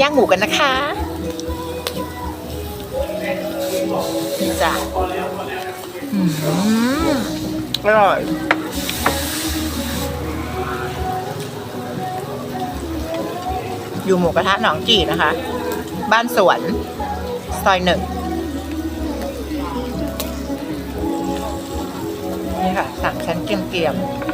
ย่างหมูกันนะคะนี่จ้ะอืมอร่อยอยู่หมูกระทะหนองจีนะคะ บ้านสวน ซอยหนึ่งนี่ค่ะสามชั้นเกรียมโ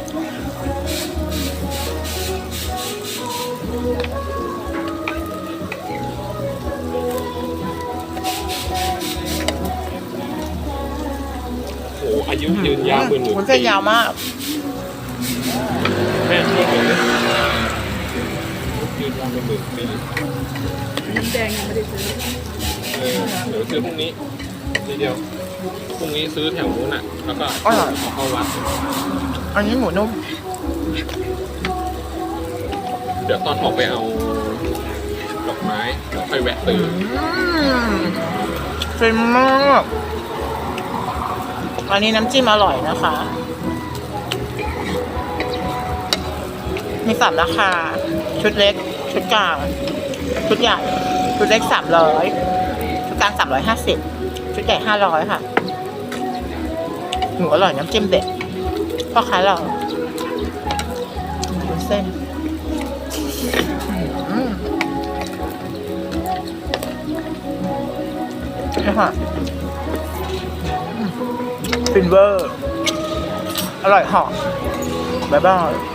อ้โหอายุยืนๆยาวหมื่นหมื่นมันเส้นยาวมากแม่ช่วยผมเลยยืนยาวเป็นหมื่นปีน้ำแดงยังไม่ได้ซื้อเออเดี๋ยวซื้อพรุ่งนี้ทีเดียวพรุ่งนี้ซื้อแถวนู้นอะแล้วก็อ๋อเอาเข้าวัด อันนี้หมูนุ่มเดี๋ยวตอนออกไปเอาดอกไม้แล้วค่อยแวะซื้ออืมฟินมาก อันนี้น้ำจิ้มอร่อยนะคะ มีสามราคา ชุดเล็ก ชุดกลาง ชุดใหญ่ ชุดเล็กสามร้อยชุดกลางสามร้อยห้าสิบชุดใหญ่ห้าร้อยค่ะหมูอร่อยน้ำจิ้มเด็ดพ่อค้าเราดูเส้นอืมนี่ค่ะ ฟินเวอร์ อร่อยหอมบ๊ายบาย